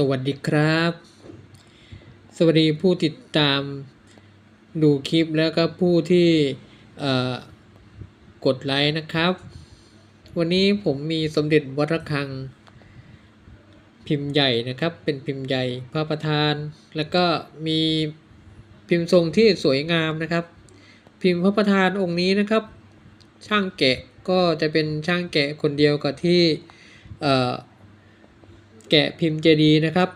สวัสดีครับ สวัสดีผู้ติดตามดูคลิปแล้วก็ผู้ที่กดไลค์นะครับ วันนี้ผมมีสมเด็จวัดระฆังพิมพ์ใหญ่นะครับ เป็นพิมพ์ใหญ่พระประธาน แล้วก็มีพิมพ์ทรงที่สวยงามนะครับ พิมพ์พระประธานองค์นี้นะครับ ช่างแกะก็จะเป็นช่างแกะคนเดียวกับที่ แกะพิมพ์เจดีย์นะครับ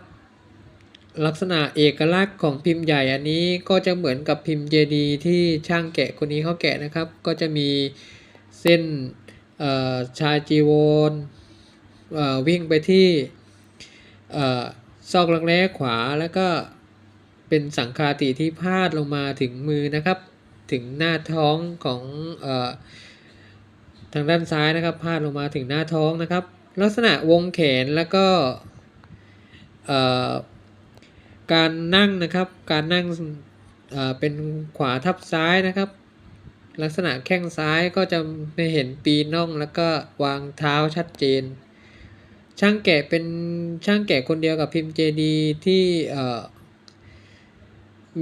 ลักษณะเอกลักษณ์ของพิมพ์ใหญ่อันนี้ก็จะเหมือนกับพิมพ์เจดีย์ที่ช่างแกะคนนี้เขาแกะนะครับ ก็จะมีเส้นชายจีวรเอ่อวิ่งไปที่ซอกรักแร้ขวาแล้วก็เป็นสังคาติที่พาดลงมาถึงมือนะครับ ถึงหน้าท้องของอทางด้านซ้ายนะครับพาดลงมาถึงหน้าท้องนะครับ ลักษณะวงแขนแล้วก็ การนั่งนะครับ การนั่งเเป็นขวาทับซ้ายนะครับ ลักษณะแข้งซ้ายก็จะไม่เห็นปีน่องแล้วก็วางเท้าชัดเจน ช่างแกะเป็นช่างแกะคนเดียวกับพิมพ์เจดีที่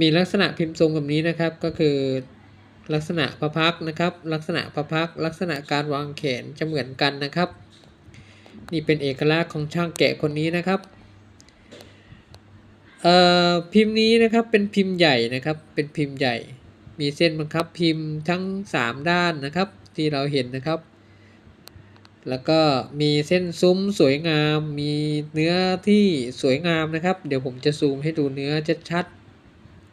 มีลักษณะพิมพ์ทรงแบบนี้นะครับก็คือลักษณะพระพักนะครับ ลักษณะพระพักลักษณะการวางแขนจะเหมือนกันนะครับ นี่เป็นเอกลักษณ์ของช่างแกะคนนี้นะครับ เอ่อพิมพ์นี้นะครับเป็นพิมพ์ใหญ่นะครับเป็นพิมพ์ใหญ่ มีเส้นบังคับพิมพ์ทั้ง 3 ด้านนะครับ ที่เราเห็นนะครับ แล้วก็มีเส้นซุ้มสวยงาม มีเนื้อที่สวยงามนะครับ เดี๋ยวผมจะซูมให้ดูเนื้อชัด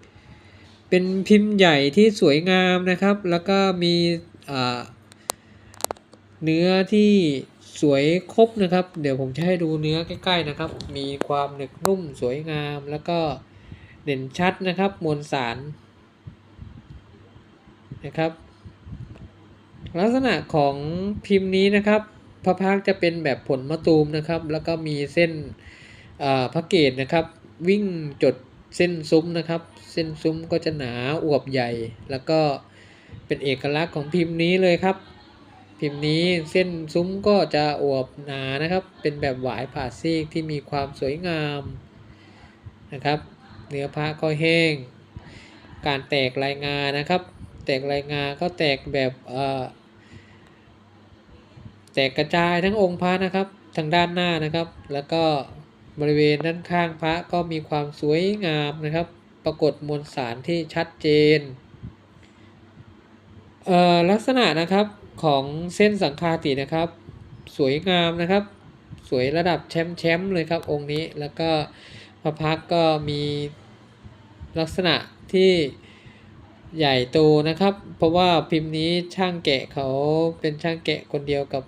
ๆเป็นพิมพ์ใหญ่ที่สวยงามนะครับ แล้วก็มีอ่า เนื้อที่สวยครบนะครับ เดี๋ยวผมจะให้ดูเนื้อใกล้ๆนะครับ มีความหนึบนุ่มสวยงามแล้วก็เด่นชัดนะครับ มวลสารนะครับ ลักษณะของพิมพ์นี้นะครับพระพักจะเป็นแบบผลมะตูมนะครับ แล้วก็มีเส้นพระเกศนะครับ วิ่งจดเส้นซุ้มนะครับ เส้นซุ้มก็จะหนาอวบใหญ่ แล้วก็เป็นเอกลักษณ์ของพิมพ์นี้เลยครับ พิมพ์นี้เส้นซุ้มก็จะอวบหนานะครับ เป็นแบบหวายผ่าซีกที่มีความสวยงามนะครับ เนื้อผ้าก็แห้ง การแตกลายงานะครับ แตกลายงาก็แตกแบบเอ่อแตกกระจายทั้งองค์พระนะครับทางด้านหน้านะครับ แล้วก็บริเวณด้านข้างพระก็มีความสวยงามนะครับ ปรากฏมวลสารที่ชัดเจนเอ่อลักษณะนะครับ ของเส้นสังคาตินะครับ สวยงามนะครับ สวยระดับแชมป์แชมป์เลยครับองค์นี้แล้วก็พระพักก็มีลักษณะที่ใหญ่โตนะครับ เพราะว่าพิมพ์นี้ช่างแกะเขาเป็นช่างแกะคนเดียวกับ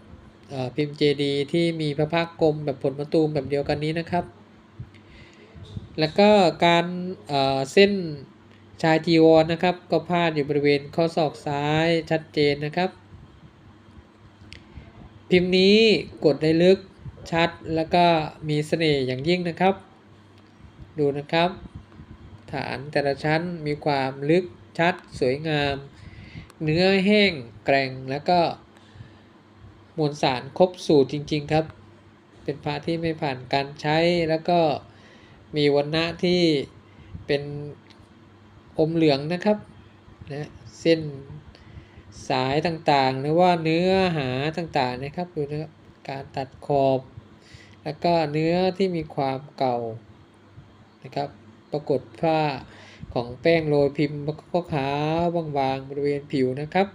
พิมพ์เจดีที่มีพระพักตร์กลมแบบผลมะตูมแบบเดียวกันนี้นะครับ แล้วก็การเอ่อเส้นชายจีวรนะครับ ก็พาดอยู่บริเวณข้อศอกซ้ายชัดเจนนะครับ พิมพ์นี้กดได้ลึกชัดแล้วก็มีเสน่ห์อย่างยิ่งนะครับ ดูนะครับ ฐานแต่ละชั้นมีความลึกชัดสวยงาม เนื้อแห้งแกร่งแล้วก็มวลสารครบสูตรจริง ๆครับ เป็นพระที่ไม่ผ่านการใช้แล้วก็มีวันณะที่เป็นอมเหลืองนะครับนะเส้น สายต่างๆ หรือว่าเนื้อหาต่างๆนะครับดูนะครับการตัดขอบ แล้วก็เนื้อที่มีความเก่านะครับ ปรากฏผ้าของแป้งโรยพิมพ์ก็ขาวบางๆบริเวณผิวนะครับ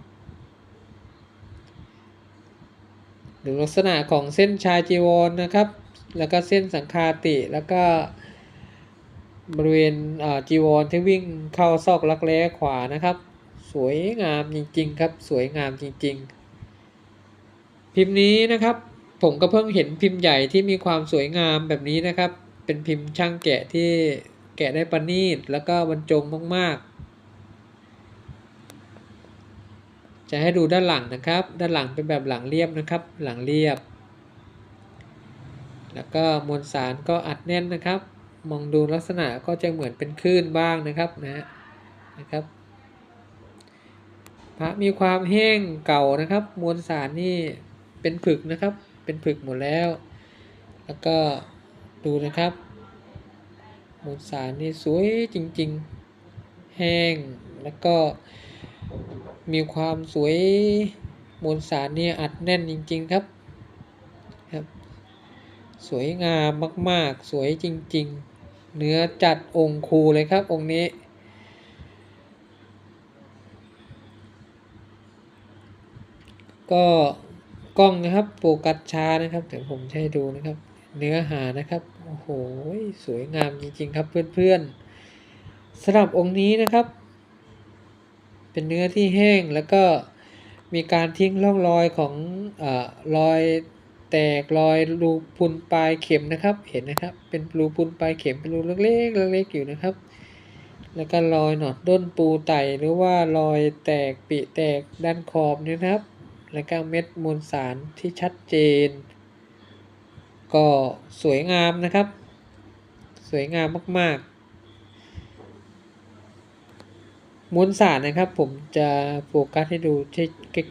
ดูลักษณะของเส้นชายจีวรนนะครับ แล้วก็เส้นสังคาติแล้วก็บริเวณจีวรที่วิ่งเข้าซอกรักแร้ขวานะครับ สวยงามจริงๆครับ สวยงามจริง ๆ พิมพ์นี้นะครับ ผมก็เพิ่งเห็นพิมพ์ใหญ่ที่มีความสวยงามแบบนี้นะครับ เป็นพิมพ์ช่างแกะที่แกะได้ประณีตแล้วก็บรรจงมากๆ จะให้ดูด้านหลังนะครับ ด้านหลังเป็นแบบหลังเรียบนะครับ หลังเรียบ แล้วก็มวลสารก็อัดแน่นนะครับ มองดูลักษณะก็จะเหมือนเป็นคลื่นบ้างนะครับนะนะครับ พระมีความแห้งเก่านะครับ มวลสารนี่เป็นผึกนะครับ เป็นผึกหมดแล้ว แล้วก็ดูนะครับ มวลสารนี่สวยจริง ๆ แห้งแล้วก็มีความสวยมวลสารนี่อัดแน่นจริง ๆ ครับครับ สวยงามมาก ๆ สวยจริง ๆ เนื้อจัดองค์คูเลยครับองค์นี้ ก็กล้องนะครับโฟกัสช้านะครับเดี๋ยวผมจะให้ดูนะครับ เนื้อหานะครับโอ้โหสวยงามจริงๆครับเพื่อนๆสำหรับองค์นี้นะครับ เป็นเนื้อที่แห้งแล้วก็มีการทิ้งร่องรอยของอรอยแตกรอยรูพุนปลายเข็มนะครับ เห็นนะครับ เป็นรูพุนปลายเข็มเป็นรูเล็กๆเล็กๆอยู่นะครับ แล้วก็รอยหนอดด้นปูไตหรือว่ารอยแตกปีแตกด้านขอบนี่นะครับ แล้วก็เม็ดมวลสารที่ชัดเจน ก็สวยงามนะครับ สวยงามมากๆ มวลสารนะครับผมจะโฟกัสให้ดูที่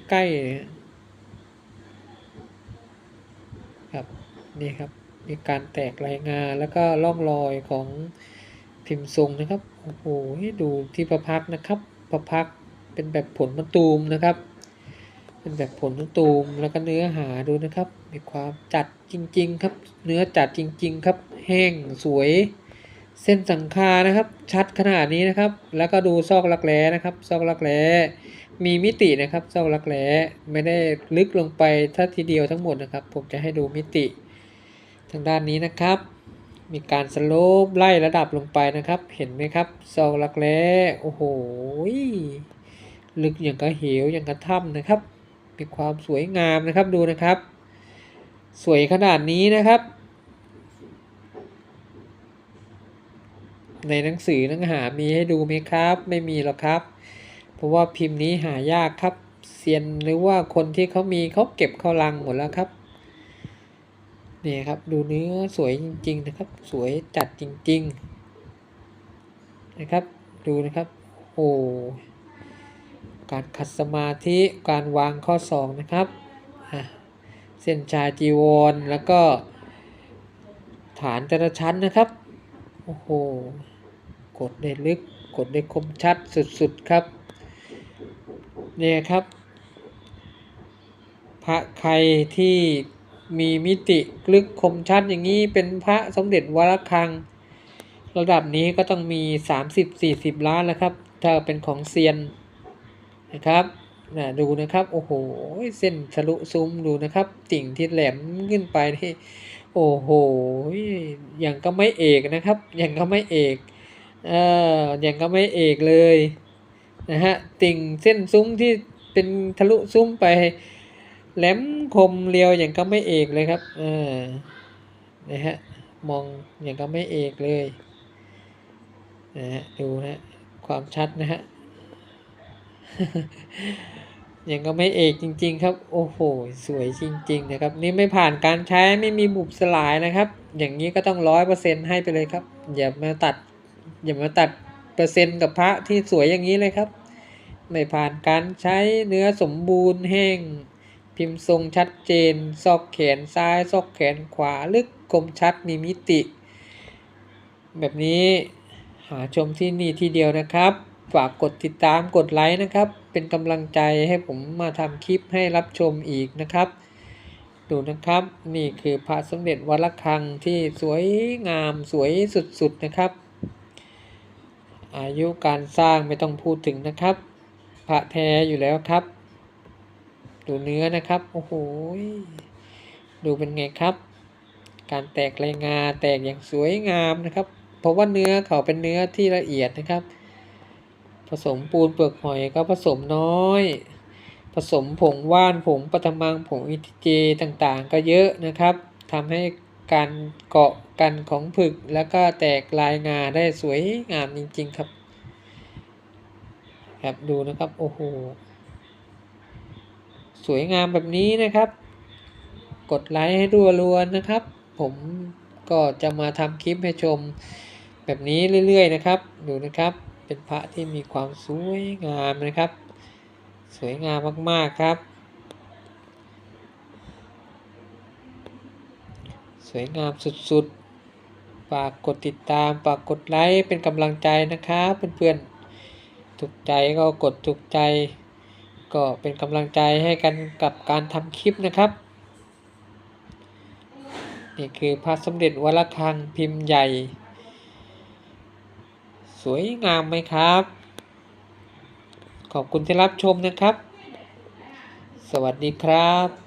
ใกล้ๆครับนี่ครับมีการแตกลายงาแล้วก็ร่องรอยของพิมพ์ทรงนะครับ โอ้โหดูที่ประพักนะครับ ประพักเป็นแบบผลมะตูมนะครับ เป็นแบบผลตูมแล้วก็เนื้อหาดูนะครับ มีความจัดจริง ๆ ครับ เนื้อจัดจริง ๆ ครับ แห้งสวย เส้นสังคานะครับ ชัดขนาดนี้นะครับ แล้วก็ดูซอกรักแร้นะครับ ซอกรักแร้มีมิตินะครับซอกรักแร้ไม่ได้ลึกลงไปถ้าทีเดียวทั้งหมดนะครับ ผมจะให้ดูมิติ ทางด้านนี้นะครับ มีการสโลปไล่ระดับลงไปนะครับ เห็นไหมครับซอกรักแร้โอ้โหลึกอย่างกระเหวอย่างกระถ้ำนะครับ มีความสวยงามนะครับดูนะครับ สวยขนาดนี้นะครับ ในหนังสือหนังหามีให้ดูไหมครับ ไม่มีหรอกครับ เพราะว่าพิมพ์นี้หายากครับเซียนหรือว่าคนที่เขามีเขาเก็บเข้าลังหมดแล้วครับนี่ครับดูเนื้อสวยจริง ๆ นะครับ สวยจัดจริง ๆ นะครับ ดูนะครับ โอ้ การขัดสมาธิการวางข้อศอกนะครับเส้นชายจีวรแล้วก็ฐานแต่ละชั้นนะครับ โอ้โห กดได้ลึก กดได้คมชัดสุดๆครับ เนี่ยครับ พระใครที่มีมิติลึกคมชัดอย่างนี้เป็นพระสมเด็จวรคัง ระดับนี้ก็ต้องมี 30-40 ล้านแล้วครับ ถ้าเป็นของเซียน นะครับนะดูนะครับโอ้โหเส้นทะลุซุ้มดูนะครับติ่งที่แหลมขึ้นไปนี่โอ้โหอย่างก็ไม่เอกนะครับอย่างก็ไม่เอกเอออย่างก็ไม่เอกเลยนะฮะติ่งเส้นซุ้มที่เป็นทะลุซุ้มไปแหลมคมเรียวอย่างก็ไม่เอกเลยครับเออนะฮะมองอย่างก็ไม่เอกเลยนะฮะดูนะความชัดนะฮะ ยังก็ไม่เอกจริง ๆ ครับ โอ้โห สวยจริง ๆ นะครับ นี่ไม่ผ่านการใช้ไม่มีบุบสลายนะครับ อย่างนี้ก็ต้องร้อยเปอร์เซ็นให้ไปเลยครับ อย่ามาตัด อย่ามาตัดเปอร์เซ็นต์กับพระที่สวยอย่างนี้เลยครับ ไม่ผ่านการใช้เนื้อสมบูรณ์แห้ง พิมพ์ทรงชัดเจน ซอกแขนซ้าย ซอกแขนขวา ลึกคมชัดมีมิติ แบบนี้หาชมที่นี่ที่เดียวนะครับ ฝากกดติดตามกดไลค์นะครับ เป็นกำลังใจให้ผมมาทำคลิปให้รับชมอีกนะครับ ดูนะครับนี่คือพระสมเด็จวัดระฆังที่สวยงามสวยสุดๆนะครับ อายุการสร้างไม่ต้องพูดถึงนะครับ พระแท้อยู่แล้วครับ ดูเนื้อนะครับโอ้โหดูเป็นไงครับ การแตกลายงาแตกอย่างสวยงามนะครับ เพราะว่าเนื้อเขาเป็นเนื้อที่ละเอียดนะครับ สมปูนเปลือกหอยก็ผสมน้อย ผสมผงว่านผงปฐมังผงอิทเจต่างๆ ก็เยอะนะครับทำให้การเกาะกันของผึกแล้วก็แตกลายงาได้สวยงามจริง ๆ ครับครับดูนะครับโอ้โหสวยงามแบบนี้นะครับ กดไลค์ให้รัวๆนะครับ ผมก็จะมาทำคลิปให้ชมแบบนี้เรื่อย ๆ นะครับ ดูนะครับ เป็นพระที่มีความสวยงามนะครับ สวยงามมากๆครับ สวยงามสุดๆ ฝากกดติดตาม ฝากกดไลค์เป็นกำลังใจนะครับเพื่อนๆถูกใจก็กดถูกใจ ก็เป็นกำลังใจให้กันกับการทำคลิปนะครับ นี่คือพระสมเด็จวัดระฆังพิมพ์ใหญ่ สวยงามไหมครับ ขอบคุณที่รับชมนะครับ สวัสดีครับ